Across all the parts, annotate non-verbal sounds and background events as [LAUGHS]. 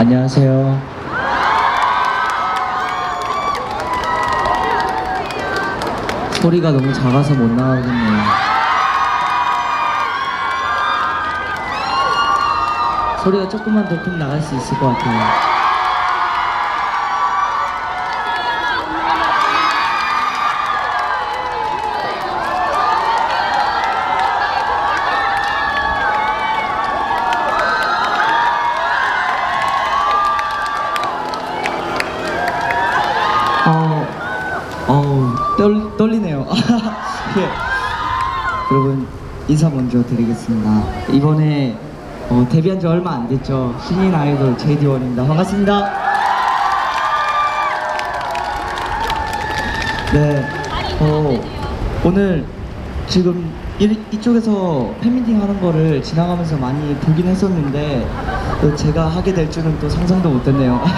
안녕하세요. 소리가 너무 작아서 못 나가겠네요. 소리가 조금만 더 크면 나갈 수 있을 것 같아요. 어, 어우, 떨, 떨리네요. [LAUGHS] 예. 여러분, 인사 먼저 드리겠습니다. 이번에 어, 데뷔한 지 얼마 안 됐죠. 신인 아이돌 JD1입니다. 반갑습니다. 네, 어, 오늘 지금 이, 이쪽에서 팬미팅 하는 거를 지나가면서 많이 보긴 했었는데 또 제가 하게 될 줄은 또 상상도 못했네요. [LAUGHS]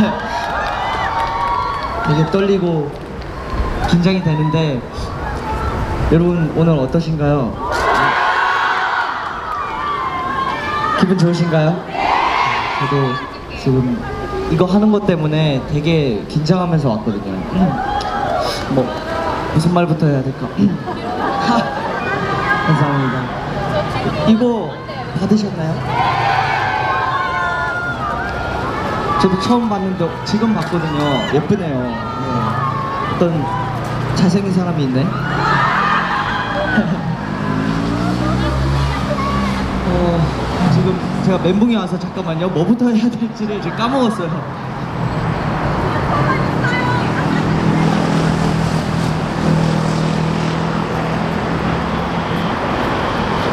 되게 떨리고 긴장이 되는데 여러분 오늘 어떠신가요? 기분 좋으신가요? 저도 지금 이거 하는 것 때문에 되게 긴장하면서 왔거든요. 음. 뭐 무슨 말부터 해야 될까? 하, 감사합니다. 이거 받으셨나요? 저도 처음 봤는데 지금 봤거든요. 예쁘네요. 네. 어떤 잘생긴 사람이 있네. 어, 지금 제가 멘붕이 와서 잠깐만요. 뭐부터 해야 될지를 지금 까먹었어요.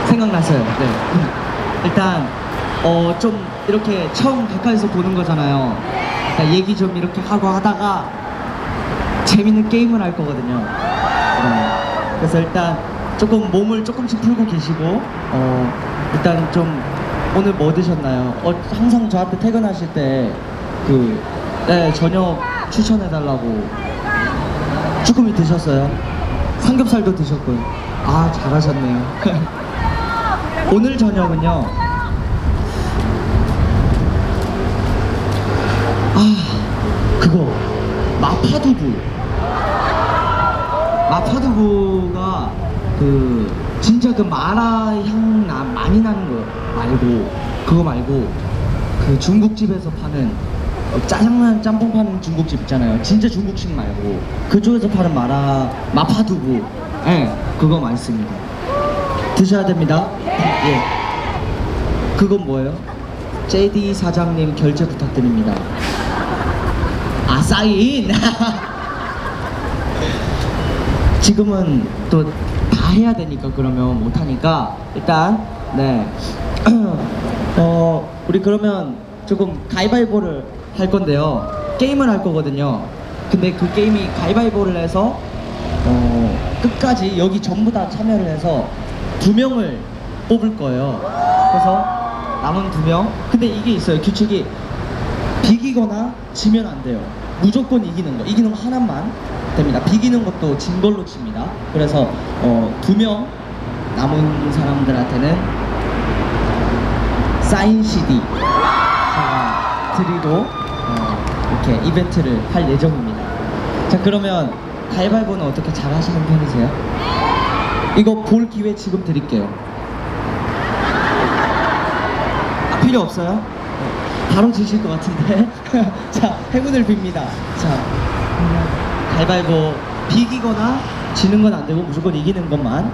생각났어요. 네. 일단 어 좀 이렇게 처음 가까이서 보는 거잖아요. 그러니까 얘기 좀 이렇게 하고 하다가 재밌는 게임을 할 거거든요. 네. 그래서 일단 조금 몸을 조금씩 풀고 계시고 어 일단 좀 오늘 뭐 드셨나요? 어 항상 저한테 퇴근하실 때그 네, 저녁 추천해 달라고 쭈꾸미 드셨어요? 삼겹살도 드셨고요. 아 잘하셨네요. [LAUGHS] 오늘 저녁은요. 아 그거 마파두부. 마파두부가 그 진짜 그 마라 향 나, 많이 나는 거 말고 그거 말고 그 중국집에서 파는 어, 짜장면 짬뽕 파는 중국집 있잖아요. 진짜 중국식 말고 그쪽에서 파는 마라 마파두부. 예, 네, 그거 맛있습니다. 드셔야 됩니다. 예. 그건 뭐예요? JD 사장님 결제 부탁드립니다. 아 사인. [LAUGHS] 지금은 또 다 해야 되니까 그러면 못 하니까 일단 네. [CLEARS THROAT] 어 우리 그러면 조금 가위바위보를 할 건데요. 게임을 할 거거든요. 근데 그 게임이 가위바위보를 해서 어 끝까지 여기 전부 다 참여를 해서 두 명을 뽑을 거예요. 그래서 남은 두 명. 근데 이게 있어요. 규칙이 비기거나 지면 안 돼요. 무조건 이기는 거. 이기는 거 하나만 됩니다. 비기는 것도 진 걸로 칩니다. 그래서 어, 두명 남은 사람들한테는 사인 CD 제가 드리고 어, 이렇게 이벤트를 할 예정입니다. 자 그러면 가위바위보는 어떻게 잘 하시는 편이세요? 이거 볼 기회 지금 드릴게요. 아, 필요 없어요? 네, 바로 주실 것 같은데. [LAUGHS] 자, 행운을 빕니다. 자, 음, 가위바위보 비기거나 지는 건 안 되고 무조건 이기는 것만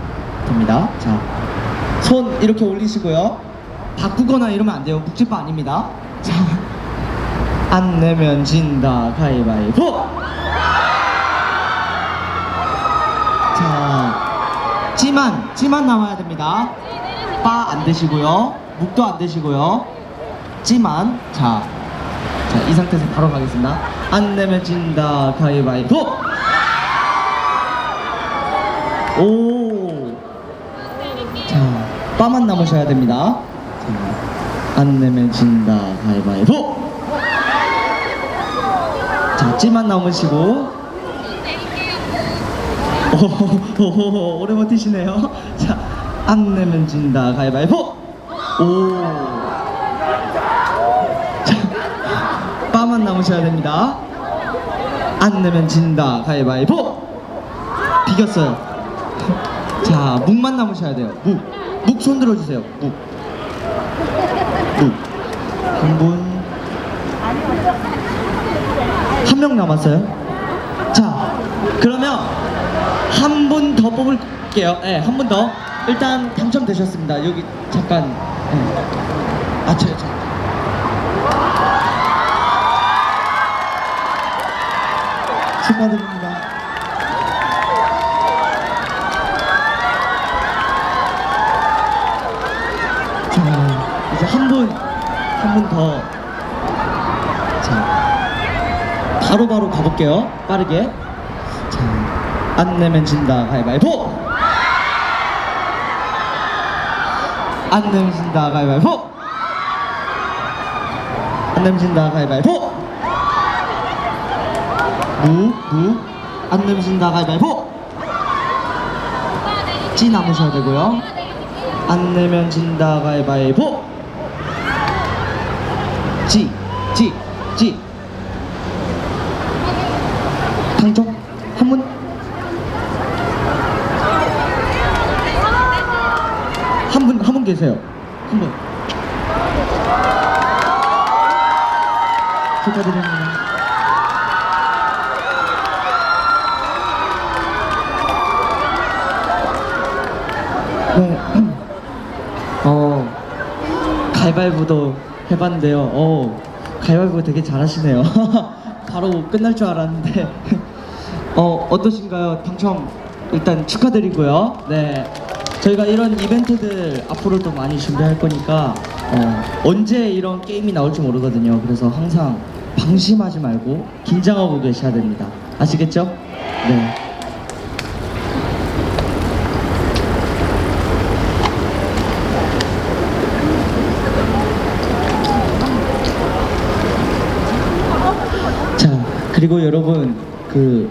됩니다. 자, 손 이렇게 올리시고요. 바꾸거나 이러면 안 돼요. 묵집바 아닙니다. 자, 안 내면 진다. 가위바위보! 자, 찌만, 찌만 남아야 됩니다. 빠 안 되시고요. 묵도 안 되시고요. 찌만. 자, 자, 이 상태에서 바로 가겠습니다. 안 내면 진다. 가위바위보! 오! 자, 빠만 남으셔야 됩니다. 자, 안 내면 진다. 가위바위보! 자, 찌만 남으시고, 오호호호 오래 버티시네요. 자, 안 내면 진다. 가위바위보. 오. 자, 남으셔야 됩니다. 안 내면 진다. 가위바위보. 비겼어요. 자, 묵만 남으셔야 돼요. 묵. 묵 손 들어 주세요. 묵. 묵. 한 분. 한 명 남았어요. 자, 그러면 한 분 더 뽑을게요. 네, 한분 더. 일단 당첨되셨습니다. 여기 잠깐. 네. 아, 저, 저. 축하드립니다. 자, 이제 한 분, 한 분 더. 자, 바로 바로 가볼게요. 빠르게. 자, 안 내면 진다. 가위바위보! 안 내면 진다. 가위바위보! 안 내면 진다. 가위바위보! 무, 무, 안 진다. 가위바위보! 찌 남으셔야 되고요. 안 내면 진다. 가위바위보! 찌, 찌, 찌. 당첨 한 분. 한 분, 한 분 계세요. 한 분. 축하드립니다. 어, 가위바위보도 해봤는데요. 어, 가위바위보 되게 잘하시네요. [LAUGHS] 바로 끝날 줄 알았는데. [LAUGHS] 어, 어떠신가요? 당첨 일단 축하드리고요. 네. 저희가 이런 이벤트들 앞으로도 많이 준비할 거니까 어, 언제 이런 게임이 나올지 모르거든요. 그래서 항상 방심하지 말고 긴장하고 계셔야 됩니다. 아시겠죠? 네. 자, 그리고 여러분 그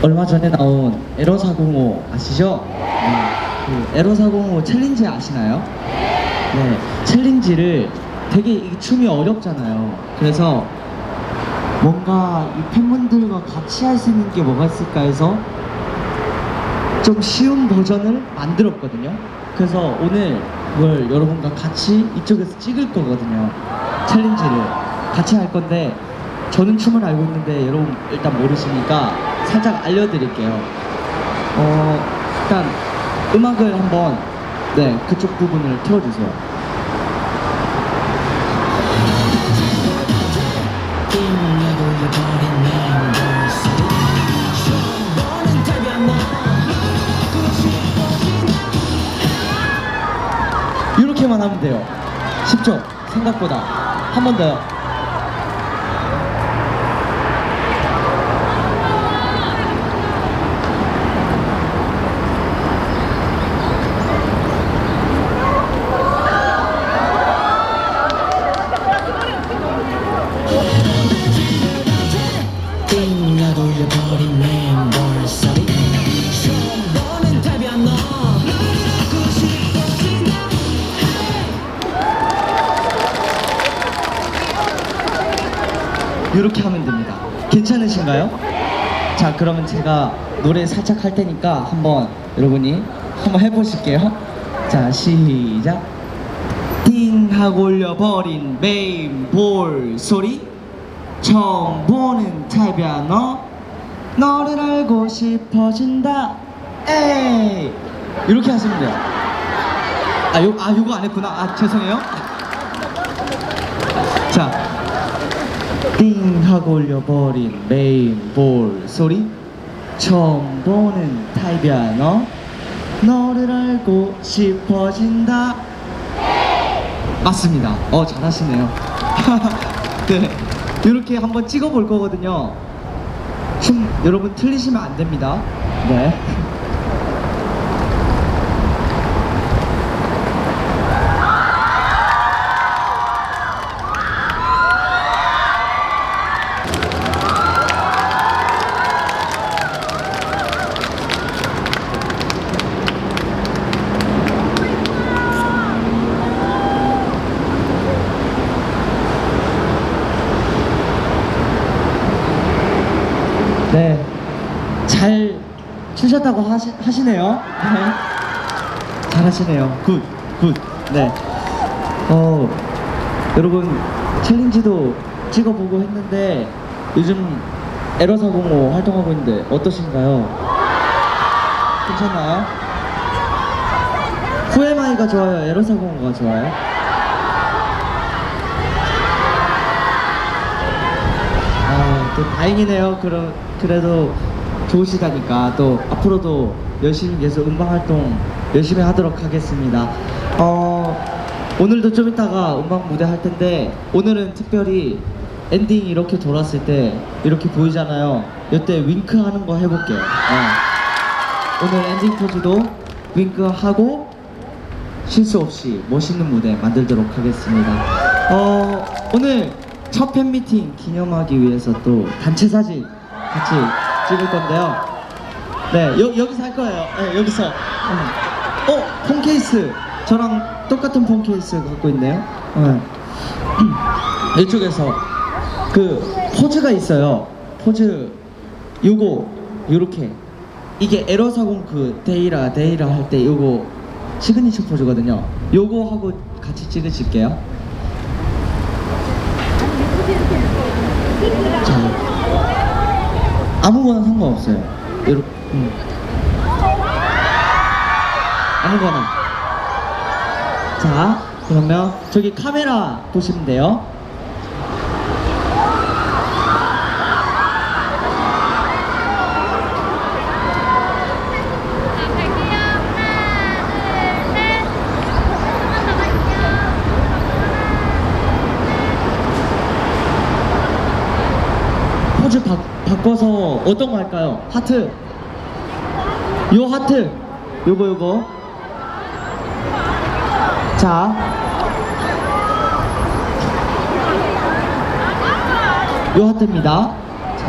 얼마 전에 나온 에러 405 아시죠? 네, 그 에러 405 챌린지 아시나요? 네, 챌린지를 되게 이 춤이 어렵잖아요. 그래서 뭔가 이 팬분들과 같이 할 수 있는 게 뭐가 있을까 해서 좀 쉬운 버전을 만들었거든요. 그래서 오늘 그걸 여러분과 같이 이쪽에서 찍을 거거든요. 챌린지를 같이 할 건데 저는 춤을 알고 있는데 여러분 일단 모르시니까 살짝 알려드릴게요. 어 일단 음악을 한번 네 그쪽 부분을 틀어주세요. 이렇게만 하면 돼요. 쉽죠? 생각보다 한 번 더요. 이렇게 하면 됩니다. 괜찮으신가요? 자, 그러면 제가 노래 살짝 할 테니까 한번 여러분이 한번 해보실게요. 자, 시작. 띵 하고 올려버린 메인 볼 소리 처음 보는 타입이야 너 너를 알고 싶어진다. 에이. 이렇게 하시면 돼요. 아, 요, 아 요거 안 했구나. 아 죄송해요. 자. 띵 하고 올려버린 메인볼 소리. 처음 보는 타입이야 너 너를 알고 싶어진다. 맞습니다. 어 잘하시네요. [LAUGHS] 네. 이렇게 한번 찍어볼 거거든요. 춤 여러분 틀리시면 안 됩니다. 네 하시, 하시네요. 네. 잘 하시네요. 굿, 굿. 네. 어, 여러분, 챌린지도 찍어보고 했는데, 요즘 에러사공호 활동하고 있는데, 어떠신가요? 괜찮나요? 후에마이가 좋아요? 에러사공호가 좋아요? 아, 또 다행이네요. 그럼 그래도 좋으시다니까 또 앞으로도 열심히 계속 음방 활동 열심히 하도록 하겠습니다. 어, 오늘도 좀 이따가 음방 무대 할 텐데 오늘은 특별히 엔딩 이렇게 돌았을 때 이렇게 보이잖아요. 이때 윙크 하는 거 해볼게요. 어. 오늘 엔딩 포즈도 윙크 하고 실수 없이 멋있는 무대 만들도록 하겠습니다. 어, 오늘 첫 팬미팅 기념하기 위해서 또 단체 사진 같이 찍을 건데요. 네, 여, 여기서 할 거예요. 네, 여기서. 음. 어, 폰 케이스. 저랑 똑같은 폰 케이스 갖고 있네요. 네. [CLEARS THROAT] 이쪽에서 그 포즈가 있어요. 포즈 요거 요렇게 이게 에러사공 그 데이라 데이라 할 때 요거 시그니처 포즈거든요. 요거 하고 같이 찍으실게요. 자, 아무거나 상관없어요. 요렇게 음. 아무거나. 자, 그러면 저기 카메라 보시면 돼요. 바꿔서 어떤 거 할까요? 하트. 요 하트. 요거 요거. 자. 요 하트입니다. 자.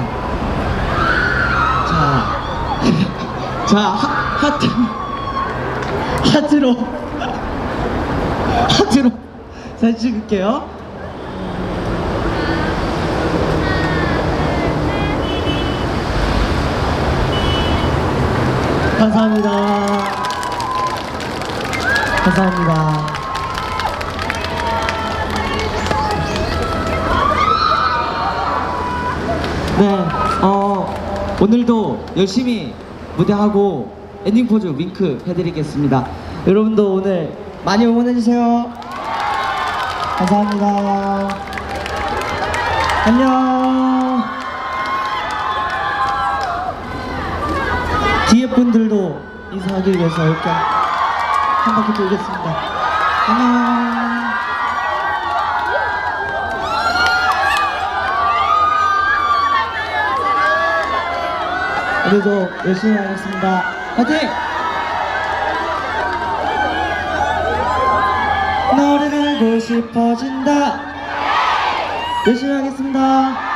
자. [LAUGHS] 자, 하, 하트. 하트로. [LAUGHS] 하트로. 사진 찍을게요. 감사합니다. 감사합니다. 네, 어, 오늘도 열심히 무대하고 엔딩 포즈 윙크 해드리겠습니다. 여러분도 오늘 많이 응원해주세요. 감사합니다. 안녕. 뒤에 분들도 인사하기 위해서 이렇게 한 바퀴 돌겠습니다. 안녕. 오늘도 열심히 하겠습니다. 화이팅! 너를 알고 싶어진다. 열심히 하겠습니다.